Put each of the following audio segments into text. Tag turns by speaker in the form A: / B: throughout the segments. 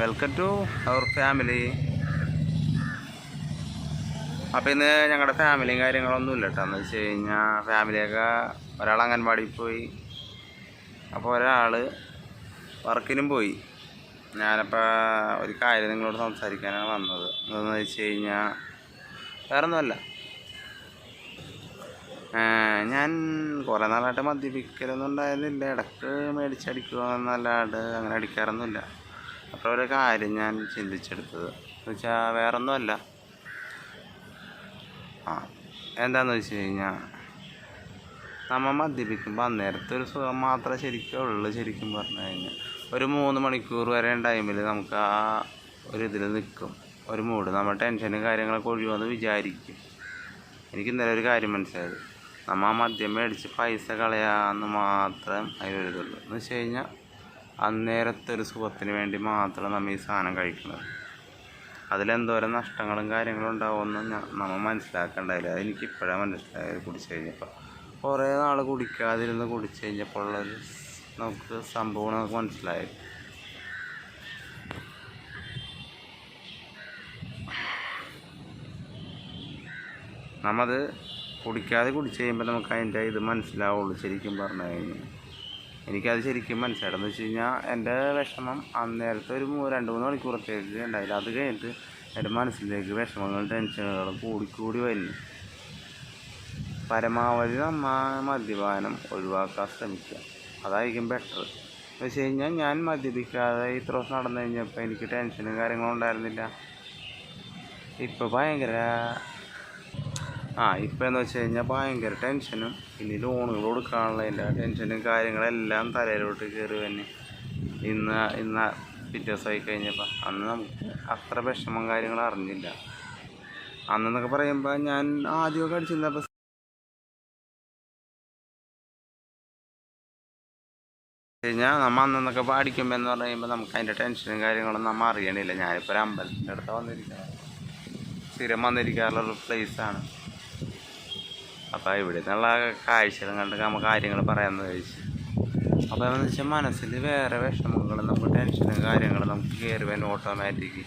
A: Welcome to our family അപ്പോൾ ഇന്ന് ഞങ്ങളുടെ ഫാമിലിയും കാര്യങ്ങളൊന്നും ഇല്ല കേട്ടോ എന്ന് വെച്ച് കഴിഞ്ഞാൽ ഫാമിലിയൊക്കെ ഒരാൾ അംഗൻവാടി പോയി. അപ്പോൾ ഒരാൾ വർക്കിനും പോയി. ഞാനപ്പോൾ ഒരു കാര്യം നിങ്ങളോട് സംസാരിക്കാനാണ് വന്നത്. എന്താണെന്ന് വെച്ച് കഴിഞ്ഞാൽ വേറൊന്നുമല്ല. ഞാൻ കുറേ നാളായിട്ട് മദ്യപിക്കലൊന്നും ഉണ്ടായിരുന്നില്ല. ഇടയ്ക്ക് മേടിച്ചടിക്കുക എന്നല്ലാണ്ട് അങ്ങനെ അടിക്കാറൊന്നുമില്ല. അപ്പോൾ ഒരു കാര്യം ഞാൻ ചിന്തിച്ചെടുത്തത്. എന്ന് വെച്ചാൽ വേറൊന്നുമല്ല. ആ എന്താണെന്ന് വെച്ച് കഴിഞ്ഞാൽ നമ്മൾ മദ്യപിക്കുമ്പോൾ അന്നേരത്തെ ഒരു സുഖം മാത്രമേ ശരിക്കും ഉള്ളൂ ശരിക്കും പറഞ്ഞു കഴിഞ്ഞാൽ ഒരു മൂന്ന് മണിക്കൂർ വരെ ടൈമിൽ നമുക്ക് ആ ഒരു ഇതിൽ നിൽക്കും ഒരു മൂഡ്. നമ്മൾ ടെൻഷനും കാര്യങ്ങളൊക്കെ ഒഴിവെന്ന് വിചാരിക്കും. എനിക്ക് ഇന്നലെ ഒരു കാര്യം മനസ്സിലായത്. നമ്മൾ ആ മദ്യം മേടിച്ച് പൈസ കളയാമെന്ന് മാത്രം അതിലൊരിതുള്ളൂ. എന്ന് വെച്ച് കഴിഞ്ഞാൽ അന്നേരത്തെ ഒരു സുഖത്തിന് വേണ്ടി മാത്രം നമ്മൾ ഈ സാധനം കഴിക്കുന്നത്. അതിലെന്തോരം നഷ്ടങ്ങളും കാര്യങ്ങളും ഉണ്ടാവുമെന്ന് നമ്മൾ മനസ്സിലാക്കേണ്ടതില്ല അതെനിക്ക് ഇപ്പോഴാണ് മനസ്സിലായത് കുടിച്ച് കഴിഞ്ഞപ്പോൾ കുറേ നാൾ കുടിക്കാതിരുന്ന് കുടിച്ച് കഴിഞ്ഞപ്പോൾ ഉള്ളൊരു നമുക്ക് സംഭവം നമുക്ക് മനസ്സിലായത് നമ്മത് കുടിക്കാതെ കുടിച്ച് കഴിയുമ്പോൾ നമുക്ക് അതിന്റെ ഇത് മനസ്സിലാവുള്ളൂ ശരിക്കും പറഞ്ഞു കഴിഞ്ഞാൽ. എനിക്കത് ശരിക്കും മനസ്സിലായി. എന്ന് വെച്ച് കഴിഞ്ഞാൽ എന്റെ വിഷമം അന്നേരത്തെ ഒരു രണ്ട് മൂന്ന് മണിക്കൂറത്തേക്ക് ഉണ്ടായില്ല. അത് കഴിഞ്ഞിട്ട് എന്റെ മനസ്സിലേക്ക് വിഷമങ്ങളും ടെൻഷനുകളും കൂടിക്കൂടി വരുന്നു പരമാവധി നമ്മ മദ്യപാനം ഒഴിവാക്കാൻ ശ്രമിക്കുക. അതായിരിക്കും ബെറ്റർ എന്ന് വെച്ച് കഴിഞ്ഞാൽ ഞാൻ മദ്യപിക്കാതെ ഇത്ര ദിവസം നടന്നു കഴിഞ്ഞപ്പോൾ എനിക്ക് ടെൻഷനും കാര്യങ്ങളും ഉണ്ടായിരുന്നില്ല. ഇപ്പോൾ ഭയങ്കര ആ ഇപ്പം എന്ന് വെച്ച് കഴിഞ്ഞാൽ ഭയങ്കര ടെൻഷനും. ഇനി ലോണുകൾ കൊടുക്കാനുള്ളതിന്റെ ടെൻഷനും കാര്യങ്ങളെല്ലാം തലയിലോട്ട് കയറി തന്നെ ഇന്ന് ഇന്ന് പിറ്റേ ദിവസമായി കഴിഞ്ഞപ്പോൾ അന്ന് നമുക്ക് അത്ര വിഷമം കാര്യങ്ങൾ അറിഞ്ഞില്ല. അന്നെന്നൊക്കെ പറയുമ്പോൾ ഞാൻ ആദ്യമൊക്കെ അടിച്ചിരുന്നപ്പോൾ കഴിഞ്ഞാൽ നമ്മൾ അന്നൊക്കെ പാടിക്കുമ്പോൾ എന്ന് പറഞ്ഞു കഴിയുമ്പോൾ നമുക്ക് അതിന്റെ ടെൻഷനും കാര്യങ്ങളൊന്നും നമ്മൾ അറിയണില്ല. ഞാനിപ്പോൾ ഒരു അമ്പലത്തിന്റെ അടുത്ത് വന്നിരിക്കുന്നത്. സ്ഥിരം വന്നിരിക്കാറുള്ള ഒരു പ്ലേസാണ് അപ്പോൾ ഇവിടെ നിന്നുള്ള കാഴ്ചകൾ കണ്ട് നമുക്ക് കാര്യങ്ങൾ പറയാമെന്ന് ചോദിച്ചു അപ്പോൾ എന്ന് വെച്ചാൽ മനസ്സിൽ വേറെ വിഷമങ്ങൾ നമുക്ക് ടെൻഷനും കാര്യങ്ങളും നമുക്ക് കയറി വരുന്ന ഓട്ടോമാറ്റിക്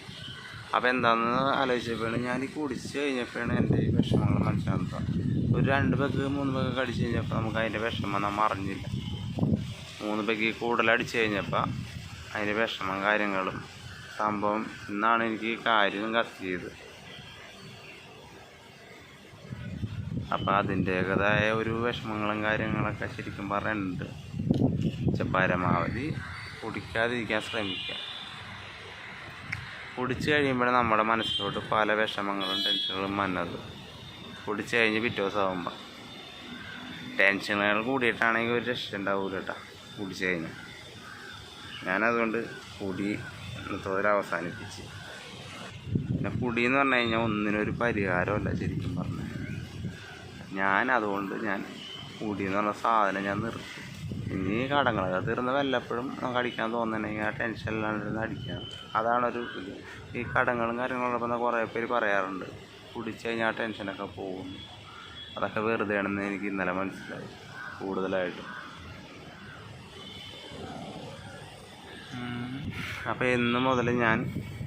A: അപ്പോൾ എന്താണെന്ന് ആലോചിച്ചപ്പോഴാണ് ഞാൻ ഈ കുടിച്ച് കഴിഞ്ഞപ്പോഴാണ് എന്റെ ഈ വിഷമങ്ങൾ മനസ്സിലാകുന്നത് ഒരു രണ്ട് പേക്ക് മൂന്ന് പേക്ക് കടിച്ചു കഴിഞ്ഞപ്പോൾ നമുക്ക് അതിന്റെ വിഷമം നമ്മൾ അറിഞ്ഞില്ല. മൂന്ന് പേക്ക് കൂടുതൽ അടിച്ചു കഴിഞ്ഞപ്പോൾ അതിന്റെ വിഷമം കാര്യങ്ങളും സംഭവം ഇന്നാണ് എനിക്ക് കാര്യം കത്തിയത് അപ്പോൾ അതിന്റേതായ ഒരു വിഷമങ്ങളും കാര്യങ്ങളൊക്കെ ശരിക്കും പറയുന്നുണ്ട് പക്ഷെ പരമാവധി കുടിക്കാതിരിക്കാൻ ശ്രമിക്കുക. കുടിച്ച് കഴിയുമ്പോൾ നമ്മുടെ മനസ്സിലോട്ട് പല വിഷമങ്ങളും ടെൻഷനുകളും വന്നത്. കുടിച്ച് കഴിഞ്ഞ് പിറ്റേ ദിവസം ആകുമ്പോൾ ടെൻഷനുകൾ കൂടിയിട്ടാണെങ്കിൽ ഒരു രക്ഷ ഉണ്ടാവില്ല കേട്ടോ കുടിച്ച് കഴിഞ്ഞാൽ ഞാനതുകൊണ്ട് കുടി ഇന്നത്തോടെ അവസാനിപ്പിച്ച്. പിന്നെ കുടി എന്ന് പറഞ്ഞു കഴിഞ്ഞാൽ ഒന്നിനൊരു പരിഹാരമല്ല ശരിക്കും പറഞ്ഞു ഞാൻ അതുകൊണ്ട് ഞാൻ കൂടിയെന്ന് പറഞ്ഞ സാധനം ഞാൻ നിർത്തി. ഇനി കടങ്ങളൊക്കെ തീർന്ന് വല്ലപ്പോഴും നമുക്ക് അടിക്കാൻ തോന്നണമെങ്കിൽ ആ ടെൻഷൻ ഇല്ലാണ്ടിരുന്ന് അടിക്കാം. അതാണൊരു ഇത്. ഈ കടങ്ങളും കാര്യങ്ങളൊക്കെ കുറേ പേര് പറയാറുണ്ട് കുടിച്ചു കഴിഞ്ഞാൽ ആ ടെൻഷനൊക്കെ പോകും. അതൊക്കെ വെറുതെ ആണെന്ന് എനിക്ക് ഇന്നലെ മനസ്സിലായി കൂടുതലായിട്ടും. അപ്പോൾ എന്ന് മുതൽ ഞാൻ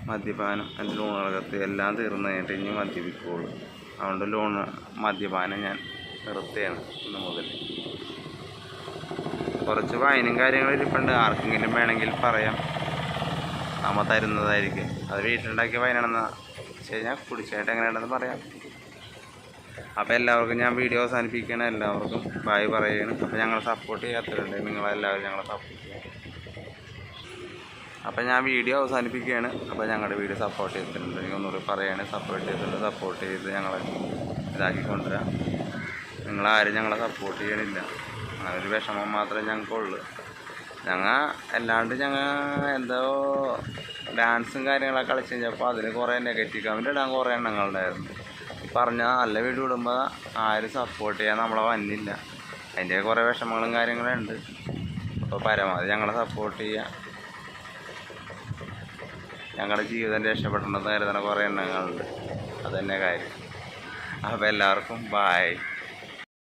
A: മദ്യപാനം എന്റെ ലോണുകളൊക്കെ എല്ലാം തീർന്നു കഴിഞ്ഞിട്ട് ഇനി മദ്യപിക്കുകയുള്ളൂ അതുകൊണ്ട് ലോൺ മദ്യപാനം ഞാൻ നിർത്തുകയാണ് ഇന്ന് മുതൽ. കുറച്ച് വൈനും കാര്യങ്ങളും ഇരിപ്പുണ്ട്. ആർക്കെങ്കിലും വേണമെങ്കിൽ പറയാം. നമ്മൾ തരുന്നതായിരിക്കും. അത് വീട്ടിലുണ്ടാക്കിയ വൈനാണെന്ന് വെച്ച് കഴിഞ്ഞാൽ കുടിച്ചായിട്ട് എങ്ങനെയാണെന്ന് പറയാം. അപ്പോൾ എല്ലാവർക്കും ഞാൻ വീഡിയോ അവസാനിപ്പിക്കുകയാണ്. എല്ലാവർക്കും ബായ് പറയുകയാണ്. അപ്പോൾ ഞങ്ങളെ സപ്പോർട്ട് ചെയ്യാത്തവരുണ്ട് നിങ്ങളെല്ലാവരും ഞങ്ങളെ സപ്പോർട്ട് ചെയ്യാം അപ്പോൾ ഞാൻ വീഡിയോ അവസാനിപ്പിക്കുകയാണ്. അപ്പോൾ ഞങ്ങളുടെ വീഡിയോ സപ്പോർട്ട് ചെയ്തിട്ടുണ്ട്. എനിക്ക് ഒന്നുകൂടി പറയുകയാണ് സപ്പോർട്ട് ചെയ്തിട്ടുണ്ട്. സപ്പോർട്ട് ചെയ്ത് ഞങ്ങളെ ഇതാക്കി കൊണ്ടുവരാം നിങ്ങളാരും ഞങ്ങളെ സപ്പോർട്ട് ചെയ്യണില്ല. അങ്ങനൊരു വിഷമം മാത്രമേ ഞങ്ങൾക്കുള്ളൂ. ഞങ്ങൾ അല്ലാണ്ട് ഞങ്ങൾ എന്തോ ഡാൻസും കാര്യങ്ങളൊക്കെ കളിച്ച് കഴിഞ്ഞപ്പോൾ അതിന് കുറേ നെഗറ്റീവ് കമന്റ് ഇടാൻ കുറേ എണ്ണങ്ങളുണ്ടായിരുന്നു പറഞ്ഞാൽ നല്ല വീഡിയോ ഇടുമ്പോൾ ആരും സപ്പോർട്ട് ചെയ്യാൻ നമ്മളെ വന്നില്ല. അതിന്റെ കുറേ വിഷമങ്ങളും കാര്യങ്ങളും ഉണ്ട്. അപ്പോൾ പരമാവധി ഞങ്ങളെ സപ്പോർട്ട് ചെയ്യുക ഞങ്ങളുടെ ജീവിതം രക്ഷപ്പെടണമെന്ന് കരുതുന്ന കുറേ എണ്ണങ്ങളുണ്ട്. അതന്നെ കാര്യം. അപ്പോൾ എല്ലാവർക്കും ബായ്